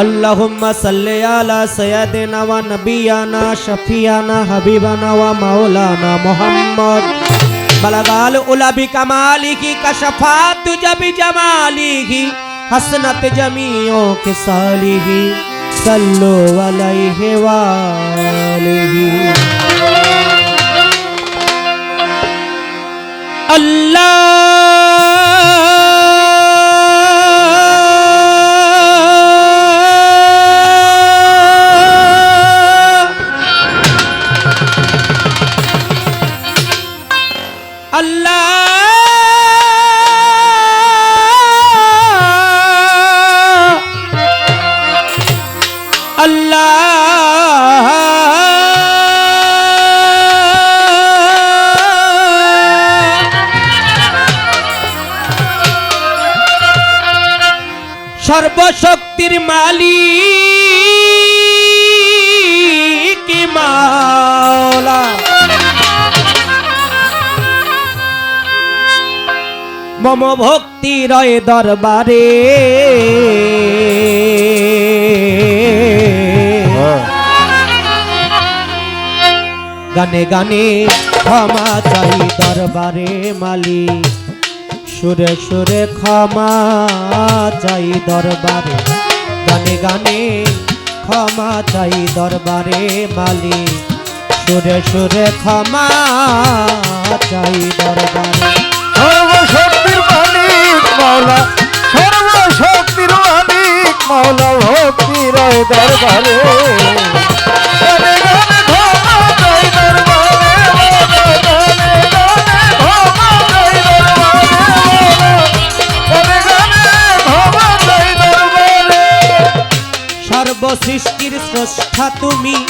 अल्लाहुम्मा सल्ले अला सय्यदिना व नबियाना, शफियाना, हबीबाना व मौलाना मोहम्मद। बलगाल उला भी कमाली की कशफात जबी जमाली की हसनत जमियों के साली ही सल्लो अलैहि वालिही अल्लाह সর্বশক্তির মালিক মাওলা। মম ভক্তি রয় দরবারে। গানে গানে ক্ষমা চাই দরবারে মালিক। সুরে সুরে ক্ষমা চাই দরবারে। গানে গানে ক্ষমা চাই দরবারে মালিক সুরে সুরে ক্ষমা চাই দরবারে। সর্বশক্তির মালিক মাওলা, সর্বশক্তির মালিক মাওলা, ভক্তির দরবারে। তুমি।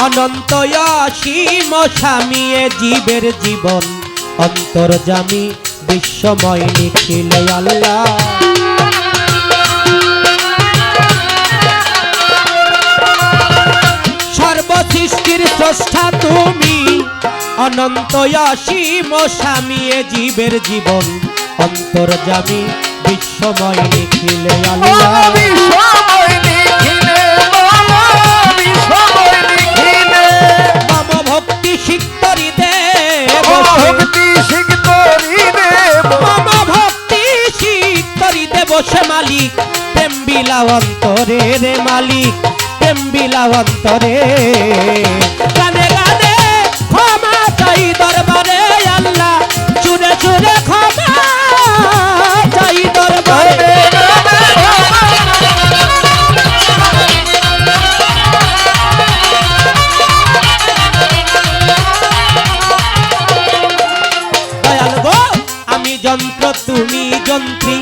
অনন্ত অসীম স্বামী জীবের জীবন। অন্তর্জামী বিশ্বময় নিখিল আল্লাহ। সর্বসৃষ্টির স্রষ্টা তুমি। অনন্ত অসীম স্বামী জীবের জীবন। অন্তর্জামী বিশ্বময় নিখিল আল্লাহ। মালিক, প্রেম রে মালিক, প্রেম বিলা অন্তরে গানে গানে ক্ষমা চাই দরবারে আল্লাহ, চুরে চুরে ক্ষমা চাই দরবারে। আমি যন্ত্র, তুমি যন্ত্রী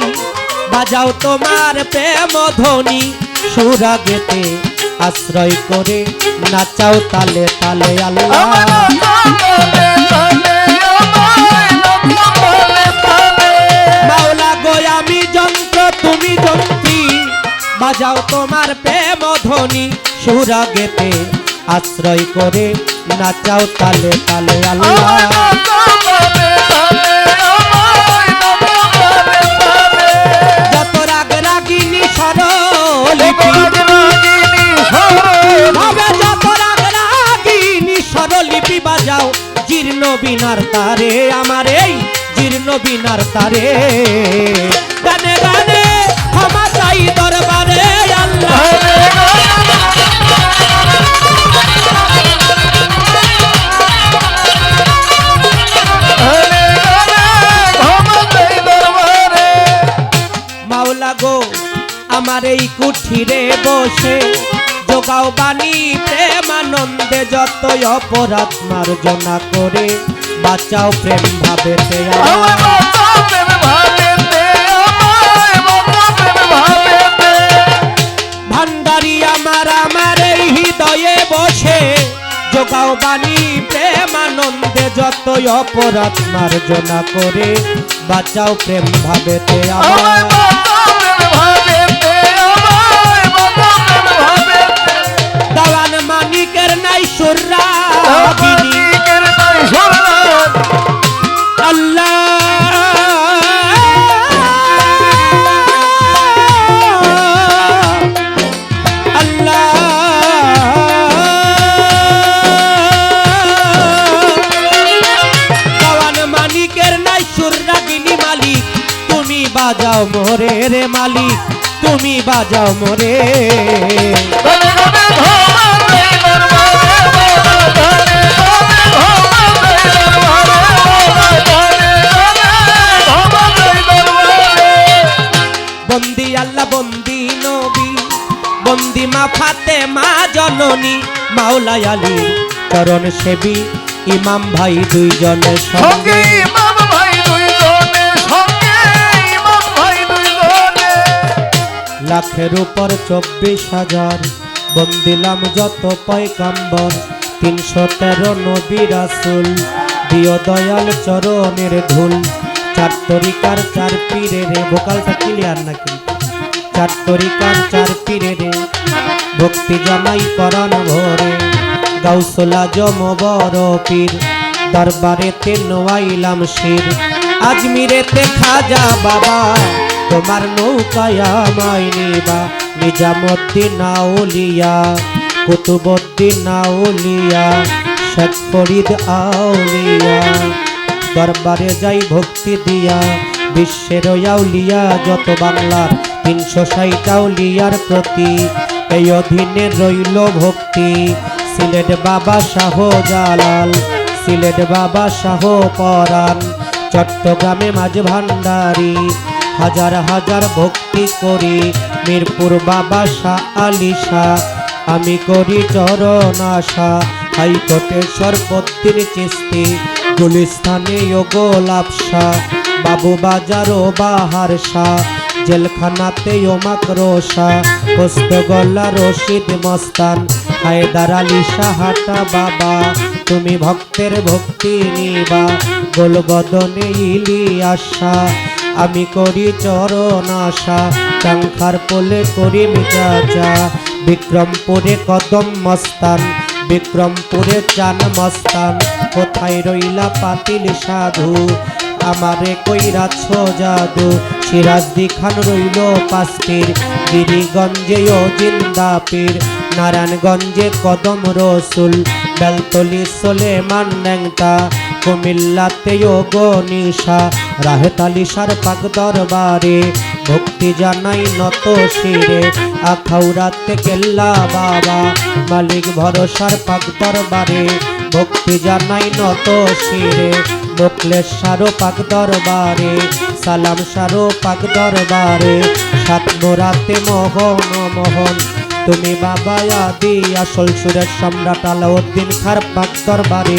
বাজাও তোমার প্রেম ধ্বনি সুরাগেতে আশ্রয় করে নাচাও তালে তালে আল্লাহ। আমি যন্ত্র তুমি যন্ত্রী। বাজাও তোমার প্রেম ধ্বনি সুরাগেতে আশ্রয় করে নাচাও তালে তালে আল্লাহ। জীর্ণ বিনার তারে, আমার এই জীর্ণ বিনার তারে। গানে গানে ক্ষমা দরবারে, আল্লাহ। আমার এই কুঠিরে বসে গাও বাণী প্রেমানন্দে যত অপরাধ মার্জনা করে বাঁচাও প্রেম ভাবে ভান্ডারি আমার আমার এই হৃদয়ে বসে যোগাও বাণী প্রেমানন্দে যত অপরাধ মার্জনা করে বাঁচাও প্রেম ভাবে আমার তুমি বাজাও মোরে রে মালিক। তুমি বাজাও মোরে আলী চরণ সেবী ইমাম ভাই দুইজনের সঙ্গে। সঙ্গে ইমাম ভাই সঙ্গে ইমাম ভাই দুইজনে। লাখের উপর চব্বিশ হাজার বন্দিলাম যত পয়কাম্বর তিনশো তেরো নবী রাসুল। দিও দয়াল চরণের ধুল চার তরিকার চার পীরে রে। ভোকালটা ক্লিয়ার না কিন্তু চার তরিকার চার পীরে রে। ভক্তি জানাই পরাণ ভরে। গাউসলা জম বড় পীর। দরবারেতে নোয়াইলাম শির। আজমিরেতে খাজা বাবা, তোমার নৌকায় আমায় নিবা। নিজামুদ্দিন আউলিয়া কুতুবুদ্দিন আউলিয়া শেখ ফরিদ আউলিয়া। দরবারে যাই ভক্তি দিয়া, বিশ্বের আউলিয়া, যত বাংলার তিনশো ষাট আউলিয়ার প্রতি। এই অধীনে রইল ভক্তি। সিলেট বাবা শাহ জালাল, সিলেট বাবা শাহ পরাণ, চট্টগ্রামে মাঝ ভান্ডারি, হাজার হাজার ভক্তি করি, মিরপুর বাবা শাহ আলী শাহ, আমি করি চরণ আশা হাইকোর্টের সর্বত্রির চিস্তি গুলিস্তানে ও গোলাপ শাহ, বাবু বাজার ও বাহার শাহ, জেলখানাতে ও মাকরো শাহ পোস্তগোল্লা রশিদ মস্তান হায়দার আলী সাহাটা বাবা, তুমি ভক্তের ভক্তি নিবা। গোলবদনে ইলি আশা আমি করি চরণ আশা চাংখার পোলে করি মিজাজা। বিক্রমপুরে কদম মস্তান, বিক্রমপুরে চান মস্তান, কোথায় রইলা পাতিল সাধু? আমারে কইরাছ জাদু সিরাজদি খান রইল পাস্তির, গিরিগঞ্জে ও জিন্দাপীর। নারায়ণগঞ্জে কদম রসুল, বেলতলি সোলেমান ন্যাংটা, কুমিল্লাতে ও গনিশা রাহেতালিশার পাক দরবারে, ভক্তি জানাই নত শিরে আখাউরাতে কেল্লা বাবা, মালিক ভরসার পাক দরবারে, ভক্তি জানাই নত শিরে মোকলেশ্বর পাক দরবারে সালাম সারো পাক দরবারে সাত মোরাতে মোহন মোহন তুমি বাবা আদি, আসল সুরের সম্রাট আলাউদ্দিন খার পাক দরবারে।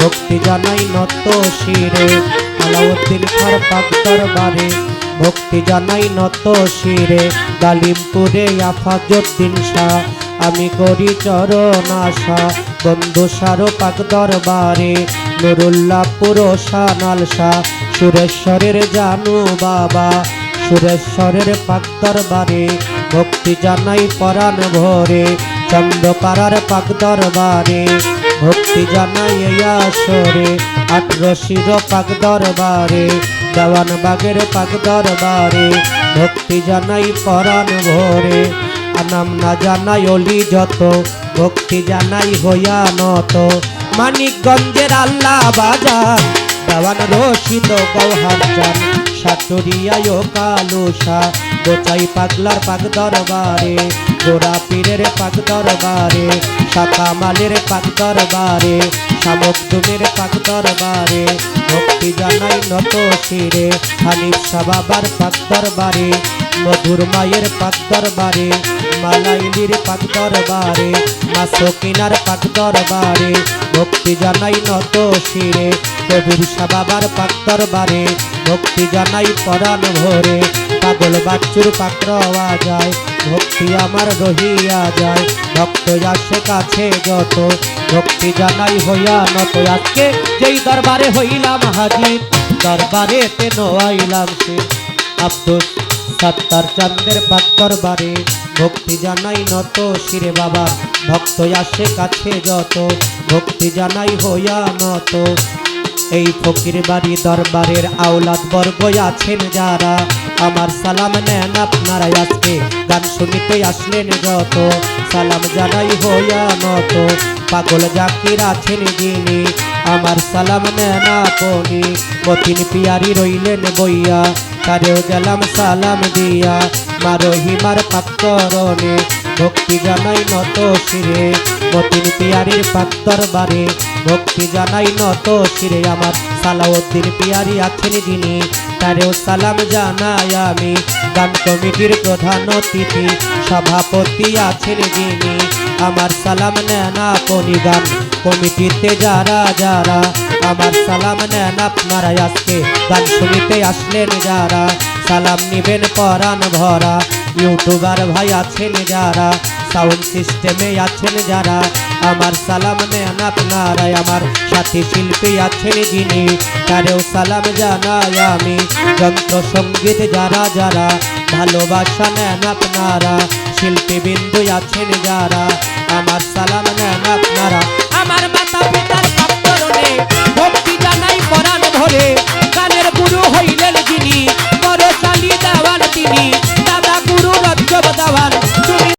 ভক্তি জানাই নত শিরে, আলাউদ্দিন খার পাক দরবারে। ভক্তি জানাই নত শিরে, গালিমপুরে আফাজুদ্দিন শাহ। আমি করি চরণ আশা, বন্ধু সারো পাক দরবারে। নুরুল্লাহ পুরোষা নালসা সুরেশ্বরের জানু বাবা। সুরেশ্বরের পাক দরবারে। ভক্তি জানাই পরাণ ভরে, চন্দ্রপাড়ার পাক দরবারে। ভক্তি জানাই আসরে, আটরশির পাক দরবারে, দেওয়ানবাগের পাক দরবারে। ভক্তি জানাই পরাণ ভরে, আনাম না জানাই অলি যত, ভক্তি জানাই হইয়া নত। মানিকগঞ্জের আল্লাহ বাজার, দেওয়ান রশিদ গৌহার চান সাটুরিয়ায় কালুসা গোচাই পাগলার পাক দরবারে, গোরা পীরের পাক দরবারে সাতা মালের পাক দরবারে শামুকদুমের পাক দরবারে, ভক্তি জানাই নত শিরে, হানিফ সাবাবার পাক দরবারে। মধুর মায়ের পাক দরবারে মালাইলির পাক দরবারে মাসকিনার পাক দরবারে ভক্তি জানাই নত শিরে কবির সাবাবার পাক দরবারে ভক্তি জানাই পরাণ ভরে, পাগল বাচ্চুর পাত্র যায় ভক্তি আমার রহিয়া যায়, ভক্ত আসে কাছে যত, ভক্তি জানাই হইয়া নত। আজকে যেই দরবারে হইলাম হাজির দরবারে তেন আইলাম সে, আব্দুল সত্তর চন্দ্রের পাক দরবারে ভক্তি জানাই নত শিরে বাবা। ভক্ত আসে কাছে যত, ভক্তি জানাই হইয়া নত। এই ফকির বাড়ি দরবারের আওলাদ বর্গ আছেন যারা। আমার সালাম নেন আপনারা আজকে, গান শুনিতে আসলেন যত। সালাম জানাই হইয়া নত, পাগল জাকির আছেন যিনি। আমার সালাম নেন আপনি, মতিন পিয়ারি রইলেন বইয়া। তারেও গেলাম সালাম দিয়া। মারহিমার পাত্তরণে ভক্তি জানাই নত শিরে। মতিন পিয়ারির পাত্তর বারে ভক্তি জানাই নত শিরে। আমার সালাউদ্দিন পিয়ারি আছেন যিনি। তারেও সালাম জানাই আমি। গান কমিটির প্রধান অতিথি, সভাপতি আছেন যিনি। আমার সালাম নেন আপনি গান। কমিটিতে যারা যারা, আমার সালাম নেন আপনারা আজকে। গান শুনিতে আসলেন যারা, সালাম নিবেন পরাণ ভরা। ইউটিউবার ভাই আছেন যারা, সাউন্ড সিস্টেমে আছেন যারা আমার সালাম নেহনাথ নারায়, আমার সাথী শিল্পী আছেন যিনি, তারেও সালাম জানাই আমি। যন্ত্র সংগীত যারা যারা, ভালোবাসা নেহনাথ নারা শিল্পী বিন্দু আছেন যারা। আমার সালাম নেহনাথ নারা, আমার মাতা